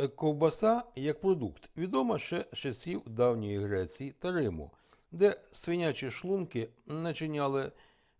Е, Ковбаса як продукт відома ще з часів давньої Греції та Риму, де свинячі шлунки начиняли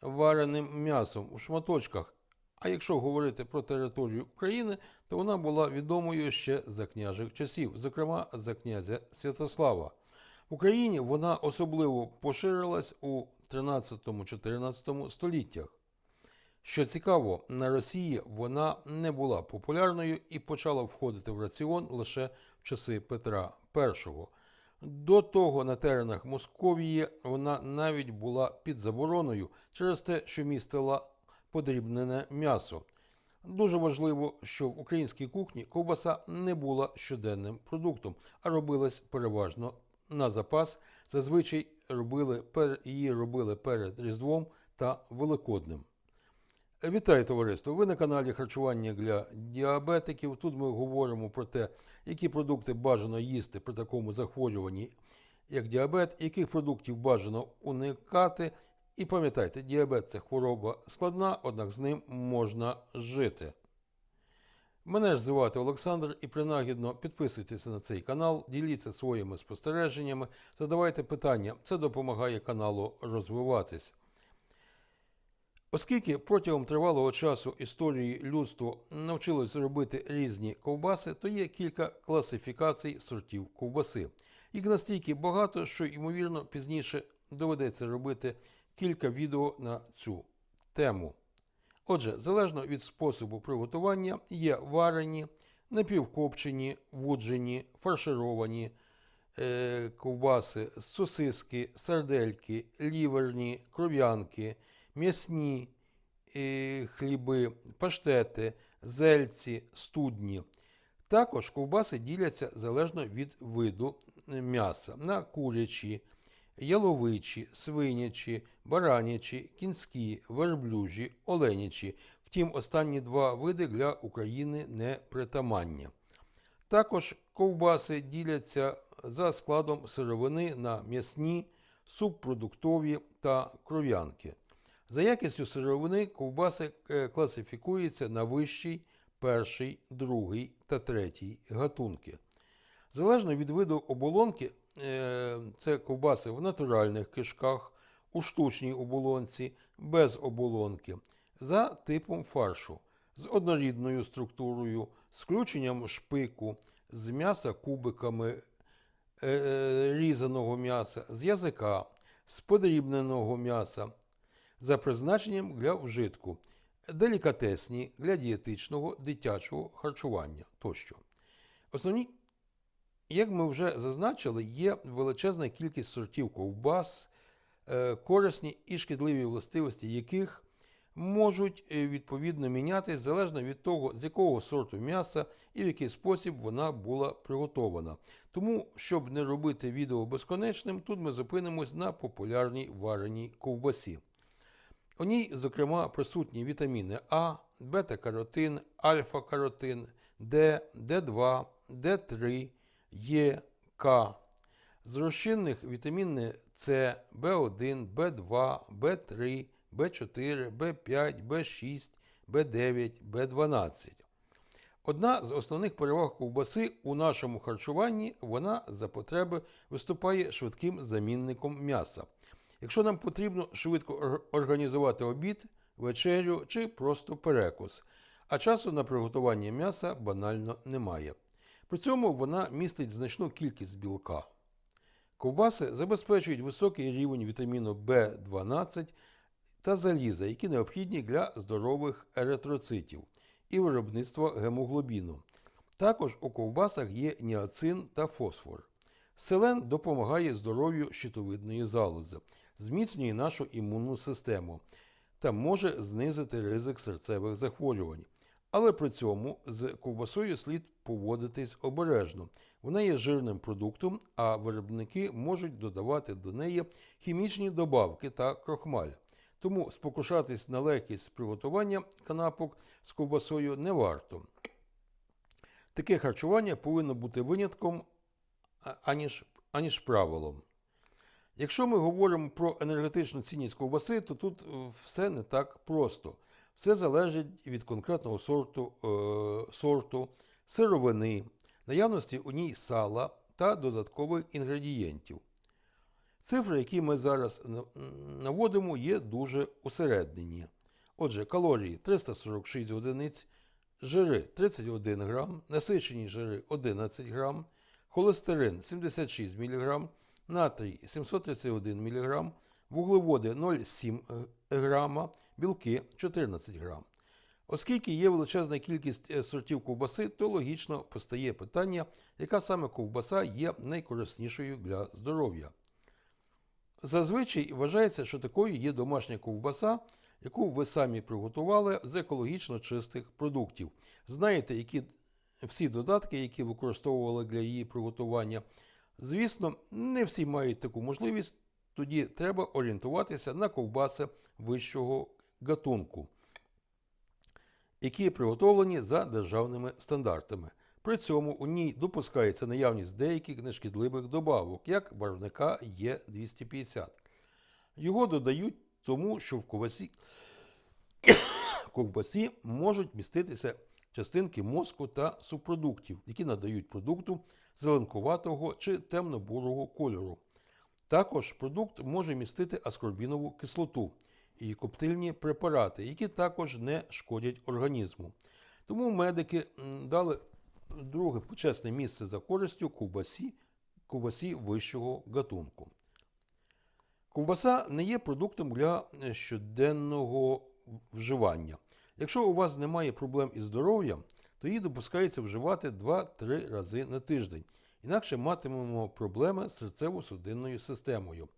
вареним м'ясом у шматочках. А якщо говорити про територію України, то вона була відомою ще за княжих часів, зокрема за князя Святослава. В Україні вона особливо поширилась у 13-14 століттях. Що цікаво, на Росії вона не була популярною і почала входити в раціон лише в часи Петра І. До того на теренах Московії вона навіть була під забороною через те, що містила подрібнене м'ясо. Дуже важливо, що в українській кухні ковбаса не була щоденним продуктом, а робилась переважно на запас. Зазвичай робили, її робили перед Різдвом та Великоднем. Вітаю товариство! Ви на каналі Харчування для діабетиків. Тут ми говоримо про те, які продукти бажано їсти при такому захворюванні, як діабет, яких продуктів бажано уникати. І пам'ятайте, діабет це хвороба складна, однак з ним можна жити. Мене ж звати Олександр і принагідно підписуйтеся на цей канал, діліться своїми спостереженнями, задавайте питання. Це допомагає каналу розвиватись. Оскільки протягом тривалого часу історії людство навчилось робити різні ковбаси, то є кілька класифікацій сортів ковбаси. Їх настільки багато, що, ймовірно, пізніше доведеться робити кілька відео на цю тему. Отже, залежно від способу приготування, є варені, напівкопчені, вуджені, фаршировані е, ковбаси, сосиски, сардельки, ліверні, кров'янки, м'ясні е, хліби, паштети, зельці, студні. Також ковбаси діляться залежно від виду е, м'яса на курячі, яловичі, свинячі, баранячі, кінські, верблюжі, оленячі. Втім, останні два види для України не притаманні. Також ковбаси діляться за складом сировини на м'ясні, субпродуктові та кров'янки. За якістю сировини ковбаси е, класифікуються на вищий, перший, другий та третій гатунки. Залежно від виду оболонки, е, це ковбаси в натуральних кишках, у штучній оболонці, без оболонки, за типом фаршу, з однорідною структурою, з включенням шпику, з м'яса кубиками е, різаного м'яса, з язика, з подрібненого м'яса, за призначенням для вжитку, делікатесні для дієтичного дитячого харчування тощо. Основні як ми вже зазначили, є величезна кількість сортів ковбас, е, корисні і шкідливі властивості яких можуть е, відповідно мінятись залежно від того, з якого сорту м'яса і в який спосіб вона була приготована. Тому, щоб не робити відео безконечним, тут ми зупинимось на популярній вареній ковбасі. У ній, зокрема, присутні вітаміни А, бета-каротин, альфа-каротин, Д, Д2, Д3, Е, К. З розчинних вітаміни С, В1, В2, В3, В4, В5, В6, В9, В12. Одна з основних переваг ковбаси у нашому харчуванні вона за потреби виступає швидким замінником м'яса. Якщо нам потрібно швидко організувати обід, вечерю чи просто перекус, а часу на приготування м'яса банально немає. При цьому вона містить значну кількість білка. Ковбаси забезпечують високий рівень вітаміну В12 та заліза, які необхідні для здорових еритроцитів і виробництва гемоглобіну. Також у ковбасах є ніацин та фосфор. Селен допомагає здоров'ю щитовидної залози, зміцнює нашу імунну систему та може знизити ризик серцевих захворювань. Але при цьому з ковбасою слід поводитись обережно. Вона є жирним продуктом, а виробники можуть додавати до неї хімічні добавки та крохмаль. Тому спокушатись на легкість приготування канапок з ковбасою не варто. Таке харчування повинно бути винятком, аніж, аніж правилом. Якщо ми говоримо про енергетичну цінність ковбаси, то тут е, все не так просто. Все залежить від конкретного сорту, е, сорту сировини, наявності у ній сала та додаткових інгредієнтів. Цифри, які ми зараз наводимо, є дуже усереднені. Отже, калорії 346 одиниць, жири 31 грам, насичені жири 11 грам, холестерин 76 мг, натрій 731 мг, вуглеводи 0,7 грама, білки 14 грам. Оскільки є величезна кількість е, сортів ковбаси, то логічно постає питання, яка саме ковбаса є найкориснішою для здоров'я. Зазвичай вважається, що такою є домашня ковбаса, яку ви самі приготували з екологічно чистих продуктів. Знаєте, які всі додатки, які використовували для її приготування. Звісно, не всі мають таку можливість, тоді треба орієнтуватися на ковбаси вищого гатунку, які приготовлені за державними стандартами. При цьому у ній допускається наявність деяких нешкідливих добавок, як барвника Є250. Його додають тому, що в ковбасі, ковбасі можуть міститися частинки мозку та субпродуктів, які надають продукту зеленкуватого чи темно-бурого кольору. Також продукт може містити аскорбінову кислоту і коптильні препарати, які також не шкодять організму. Тому медики дали друге почесне місце за користю ковбасі, ковбасі вищого гатунку. Ковбаса не є продуктом для щоденного вживання. Якщо у вас немає проблем із здоров'ям, то її допускається вживати 2-3 рази на тиждень. Інакше матимемо проблеми з серцево-судинною системою.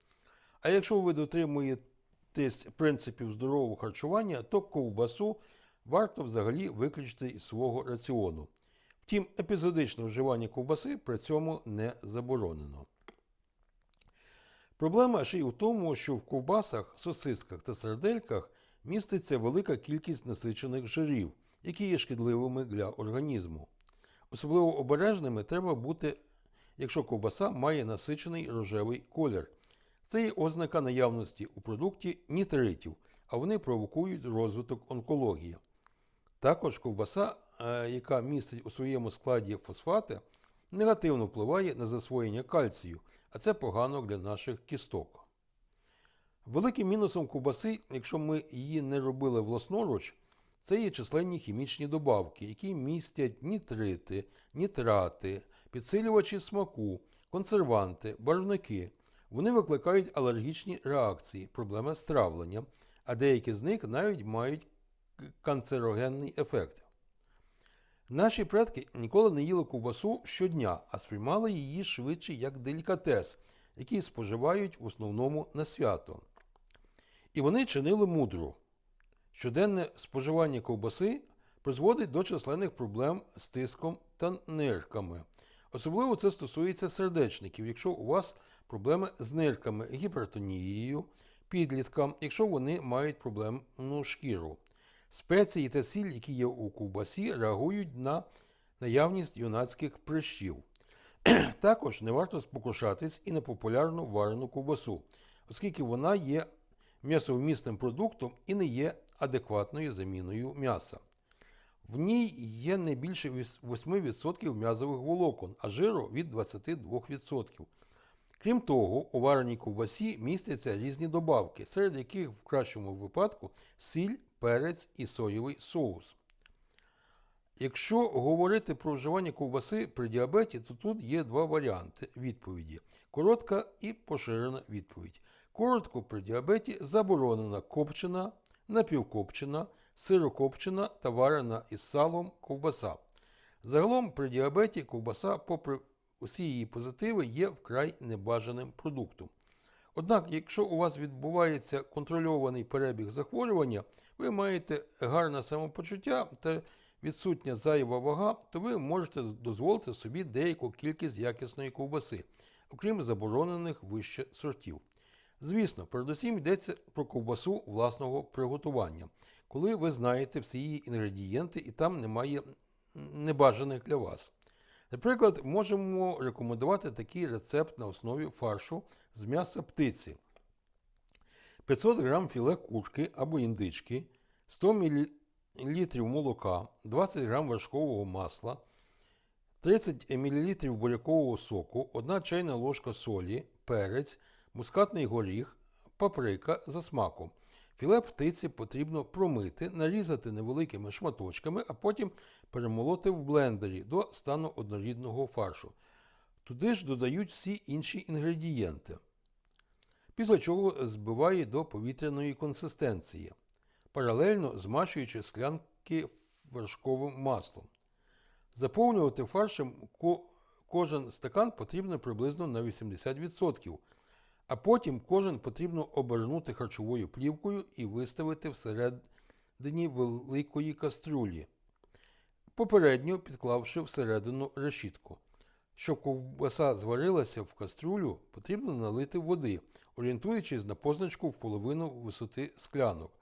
А якщо ви дотримуєтесь принципів здорового харчування, то ковбасу варто взагалі виключити із свого раціону. Втім, епізодичне вживання ковбаси при цьому не заборонено. Проблема ще й у тому, що в ковбасах, сосисках та сердельках міститься велика кількість насичених жирів, які є шкідливими для організму. Особливо обережними треба бути, якщо ковбаса має насичений рожевий колір. Це є ознака наявності у продукті нітритів, а вони провокують розвиток онкології. Також ковбаса, е, яка містить у своєму складі фосфати, негативно впливає на засвоєння кальцію, а це погано для наших кісток. Великим мінусом ковбаси, якщо ми її не робили власноруч, це є численні хімічні добавки, які містять нітрити, нітрати, підсилювачі смаку, консерванти, барвники. Вони викликають алергічні реакції, проблеми з травленням, а деякі з них навіть мають канцерогенний ефект. Наші предки ніколи не їли ковбасу щодня, а сприймали її швидше як делікатес, який споживають в основному на свято. І вони чинили мудро. Щоденне споживання ковбаси призводить до численних проблем з тиском та нирками. Особливо це стосується сердечників, якщо у вас проблеми з нирками, гіпертонією, підліткам, якщо вони мають проблемну шкіру. Спеції та сіль, які є у ковбасі, реагують на наявність юнацьких прищів. Також не варто спокушатись і на популярну варену ковбасу, оскільки вона є м'ясовмісним продуктом і не є адекватною заміною м'яса. В ній є не більше 8% м'язових волокон, а жиру від 22%. Крім того, у вареній ковбасі містяться різні добавки, серед яких в кращому випадку сіль, перець і соєвий соус. Якщо говорити про вживання ковбаси при діабеті, то тут є два варіанти відповіді: коротка і поширена відповідь. Коротко при діабеті заборонена копчена, напівкопчена, сирокопчена та варена із салом ковбаса. Загалом при діабеті ковбаса, попри усі її позитиви, є вкрай небажаним продуктом. Однак, якщо у вас відбувається контрольований перебіг захворювання, ви маєте гарне самопочуття та відсутня зайва вага, то ви можете дозволити собі деяку кількість якісної ковбаси, окрім заборонених вище сортів. Звісно, передусім йдеться про ковбасу власного приготування, коли ви знаєте всі її інгредієнти і там немає небажаних для вас. Наприклад, можемо рекомендувати такий рецепт на основі фаршу з м'яса птиці. 500 г філе курки або індички, 100 мл молока, 20 г вершкового масла, 30 мл бурякового соку, 1 чайна ложка солі, перець, мускатний горіх, паприка за смаком. Філе птиці потрібно промити, нарізати невеликими шматочками, а потім перемолоти в блендері до стану однорідного фаршу. Туди ж додають всі інші інгредієнти. Після чого збиває до повітряної консистенції, паралельно змащуючи склянки вершковим маслом. Заповнювати фаршем ко- кожен стакан потрібно приблизно на 80%, а потім кожен потрібно обернути харчовою плівкою і виставити всередині великої кастрюлі, попередньо підклавши всередину решітку. Щоб ковбаса зварилася в каструлю, потрібно налити води, орієнтуючись на позначку в половину висоти склянок.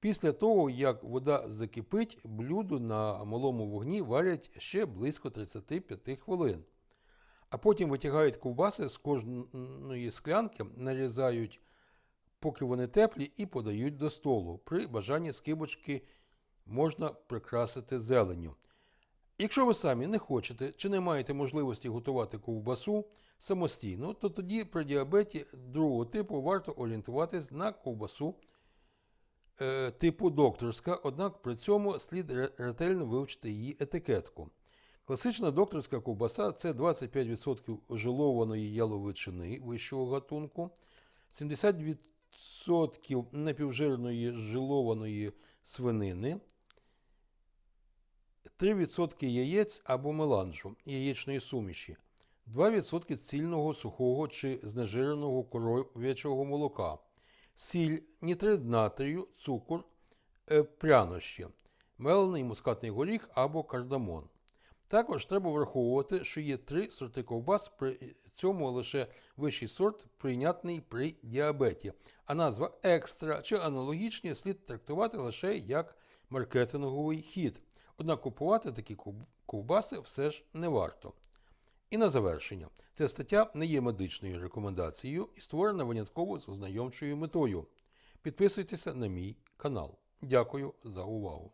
Після того, як вода закипить, блюдо на малому вогні варять ще близько 35 хвилин. А потім витягають ковбаси з кожної склянки, нарізають, поки вони теплі, і подають до столу. При бажанні скибочки можна прикрасити зеленню. Якщо ви самі не хочете чи не маєте можливості готувати ковбасу самостійно, то тоді при діабеті другого типу варто орієнтуватись на ковбасу е, типу докторська, однак при цьому слід ретельно вивчити її етикетку. Класична докторська ковбаса це 25% жилованої яловичини вищого гатунку, 70% напівжирної жилованої свинини, 3% яєць або меланжу яєчної суміші, 2% цільного сухого чи знежиреного коров'ячого молока, сіль, нітрит натрію, цукор, е, прянощі, мелений мускатний горіх або кардамон. Також треба враховувати, що є три сорти ковбас, при цьому лише вищий сорт прийнятний при діабеті, а назва екстра чи аналогічні слід трактувати лише як маркетинговий хід. Однак купувати такі ковбаси все ж не варто. І на завершення, ця стаття не є медичною рекомендацією і створена винятково з ознайомчою метою. Підписуйтеся на мій канал. Дякую за увагу.